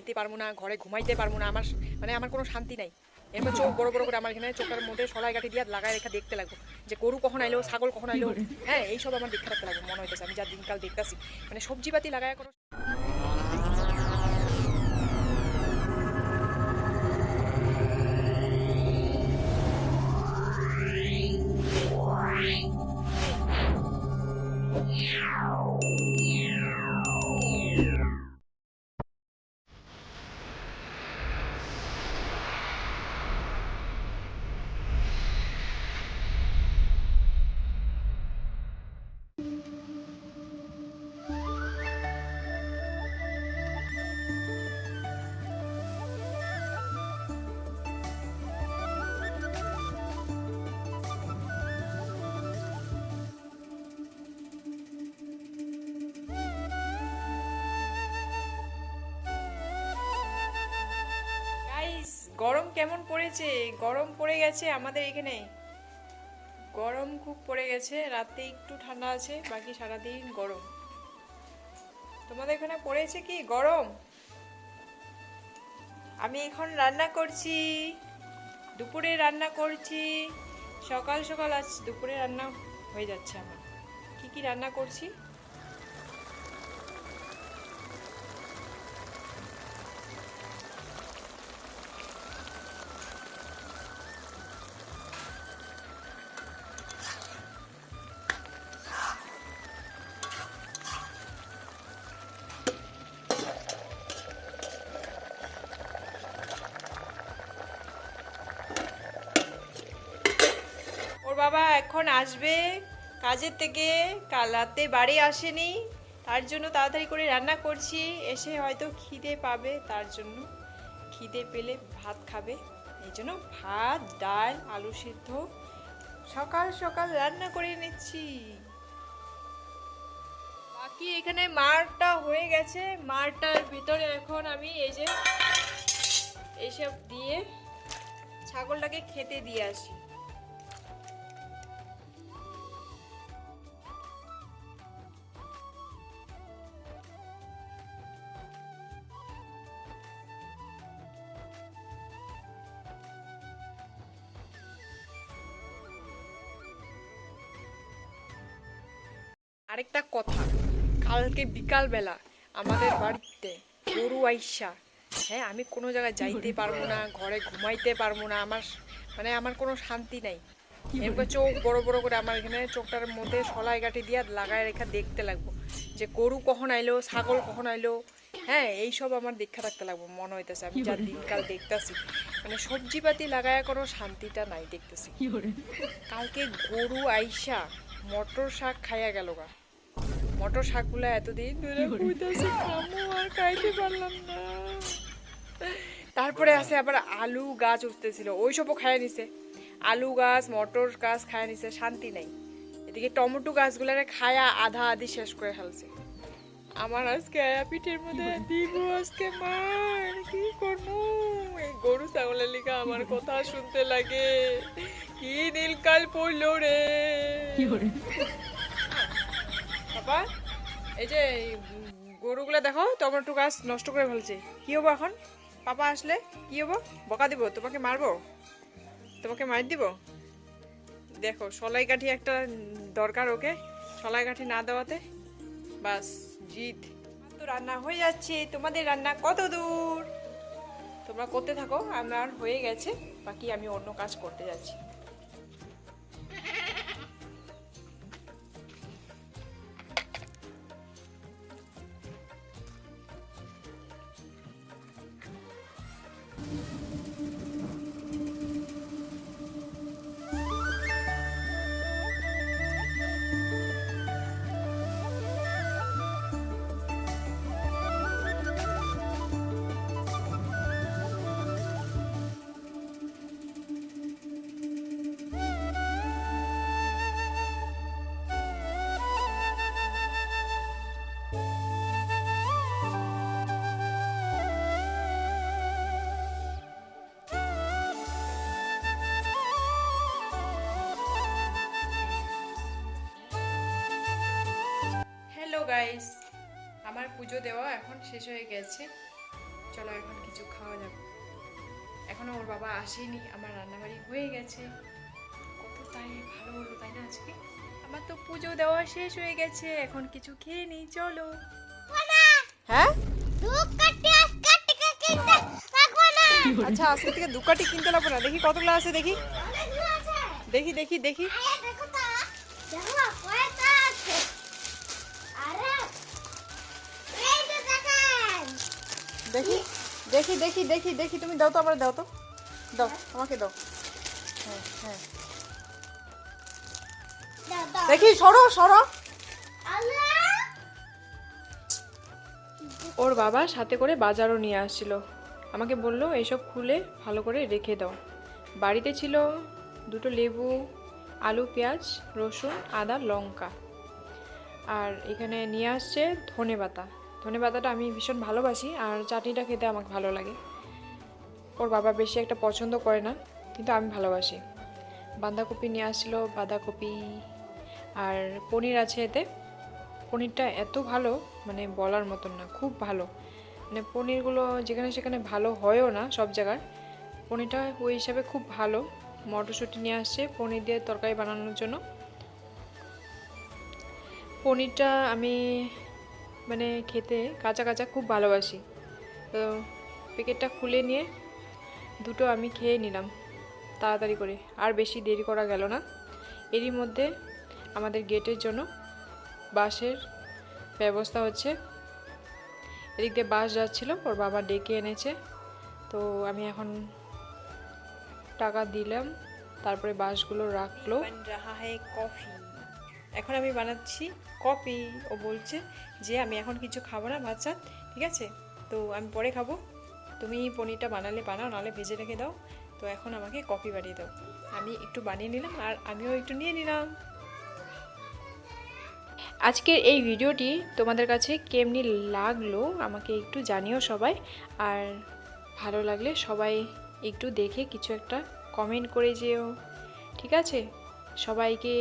যাইতে পারব না, ঘরে ঘুমাইতে পারব না, আমার মানে আমার কোনো শান্তি নাই। এরপর চোখ বড় বড় করে আমার এখানে চোখের মধ্যে সলাই গাঠি দিয়ে লাগায় রেখা দেখতে লাগবো। যে গরু কখন আইলো, ছাগল কখন আইলো হ্যাঁ এইসব আমার দেখতে রাখতে লাগবে, মনে হইতেছে আমি যা দিনকাল দেখতেছি। মানে সবজি পাতি লাগায় কোনো গরম কেমন পড়েছে? গরম পড়ে গেছে আমাদের এখানে। গরম খুব পড়ে গেছে, রাতে একটু ঠান্ডা আছে, বাকি সারাদিন গরম। তোমাদের এখানে পড়েছে কি? গরম? আমি এখন রান্না করছি, দুপুরে রান্না করছি, সকাল সকাল আজ দুপুরে রান্না হয়ে যাচ্ছে আমার। কি কি রান্না করছি? এখন আসবে, কাজের থেকে কাল রাতে বাড়ি আসেনি, তার জন্য তাড়াতাড়ি করে রান্না করছি, এসে হয়তো খিদে পাবে, তার জন্য খিদে পেলে ভাত খাবে। এই জন্য ভাত, ডাল, আলু সিদ্ধ সকাল সকাল রান্না করে নিচ্ছি। বাকি এখানে মারটা হয়ে গেছে, মারটার ভিতরে এখন আমি এই যে এইসব দিয়ে ছাগলটাকে খেতে দিয়ে আসি। আরেকটা কথা। কালকে বিকাল বেলা আমাদের বাড়িতে গরু আইসা হ্যাঁ আমি কোনো জায়গায় যাইতে পারব না ঘরে ঘুমাইতে পারব না আমার মানে আমার কোনো শান্তি নাই। এরপর চোখ বড় বড় করে আমার এখানে চোখটার মধ্যে সলাই গাঠি দিয়ে লাগায় রেখা দেখতে লাগবো। যে গরু কখন আইলো ছাগল কখন আইলো হ্যাঁ এইসব আমার দেখা রাখতে লাগবো মনে হইতেছে আমি যা দিনকাল দেখতেছি। মানে সবজি পাতি লাগায় কোনো শান্তিটা নাই দেখতেছি। কালকে গরু আইসা মটর শাক খাইয়া গেল গা। মটর শাকগুলো এতদিন ধরে কইতাছি খামো আর খাইতে পারলাম না। তারপরে আছে আবার আলু গাছ উঠতেছিল ওই সবও খাইয়া নিছে। আলু গাছ মটর গাছ খাইয়া নিছে শান্তি নাই। এদিকে টমেটো গাছগুলারে খায়া আধা আধি শেষ করে ফেলছে। আমার আজকে পিঠের মধ্যে দিব আজকে মার কি করব? এই গরু ছাগলের লিখা আমার কথা শুনতে লাগে। কি নীলকাল পড়ল রে? বাবা, এই যে গরুগুলো দেখো, টমেটো গাছ নষ্ট করে ফেলছে। কি হব এখন? পাপা আসলে কি হব? বকা দিব? তোমাকে মারবো? তোমাকে মার দিব? দেখো, সলাই কাঠি একটা দরকার ওকে। সলাই কাঠি না দেওয়াতে। বাস জিত তো রান্না হয়ে যাচ্ছে। তোমাদের রান্না কত দূর? তোমরা করতে থাকো, আমার হয়ে গেছে। বাকি আমি অন্য কাজ করতে যাচ্ছি। গাইস আমার পুজো দেওয়া এখন শেষ হয়ে গেছে। চলো এখন কিছু খাওয়া যাবে এখনও ওর বাবা আসেনি আমার রান্নাবাড়ি হয়ে গেছে। কত তাই ভালো হলো তাই না আজকে? আমার তো পুজো দেওয়া শেষ হয়ে গেছে এখন কিছু খেয়ে নিই চলো। হ্যাঁ? আচ্ছা আজকে থেকে দুকাটি কিনতে লাগবে না। দেখি কতগুলো আছে দেখি। দেখি দেখি দেখি দেখি দেখি দেখি দেখি দেখি তুমি দাও তো আমার দাও তো। দাও আমাকে দাও। হ্যাঁ হ্যাঁ। দেখি সরো সরো। ওর বাবা সাথে করে বাজারও নিয়ে আসছিল। আমাকে বলল এসব খুলে ভালো করে রেখে দাও। বাড়িতে ছিল দুটো লেবু আলু পেঁয়াজ রসুন আদা লঙ্কা। আর এখানে নিয়ে আসছে ধনে পাতা। ধনে পাতাটা আমি ভীষণ ভালোবাসি আর চাটনিটা খেতে আমাকে ভালো লাগে। ওর বাবা বেশি একটা পছন্দ করে না, কিন্তু আমি ভালোবাসি। বাঁধাকপি নিয়ে আসছিল, বাঁধাকপি আর পনির আছে এতে। পনিরটা এত ভালো মানে বলার মতন না, খুব ভালো। মানে পনিরগুলো যেখানে সেখানে ভালো হয়ও না সব জায়গার পনিরটা ওই হিসাবে খুব ভালো। মটরশুঁটি নিয়ে আসছে, পনির দিয়ে তরকারি বানানোর জন্য। পনিরটা আমি মানে খেতে কাঁচা কাঁচা খুব ভালোবাসি। তো প্যাকেটটা খুলে নিয়ে দুটো আমি খেয়ে নিলাম তাড়াতাড়ি করে। আর বেশি দেরি করা গেল না। এরই মধ্যে আমাদের গেটের জন্য বাসের ব্যবস্থা হচ্ছে। এদিক দিয়ে বাস যাচ্ছিল, ওর বাবা ডেকে এনেছে। তো আমি এখন টাকা দিলাম, তারপরে বাসগুলো রাখল। কফি এখন আমি বানাচ্ছি কপি। ও বলছে যে, আমি এখন কিছু খাব না, বাচ্চা, ঠিক আছে? তো আমি পরে খাব। তুমি পনিরটা বানালে বানাও, নাহলে ভেজে রেখে দাও। তো এখন আমাকে কফি বানিয়ে দাও। আমি একটু বানিয়ে নিলাম আর আমিও একটু নিয়ে নিলাম। আজকের এই ভিডিওটি তোমাদের কাছে কেমনি লাগল আমাকে একটু জানিও সবাই। আর ভালো লাগলে সবাই একটু দেখে কিছু একটা কমেন্ট করে যেও। ঠিক আছে? সবাইকে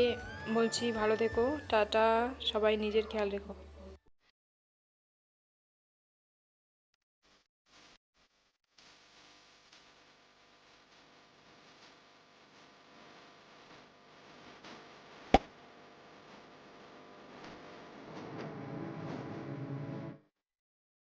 বলছি ভালো থেকো টাটা সবাই নিজের খেয়াল রেখো।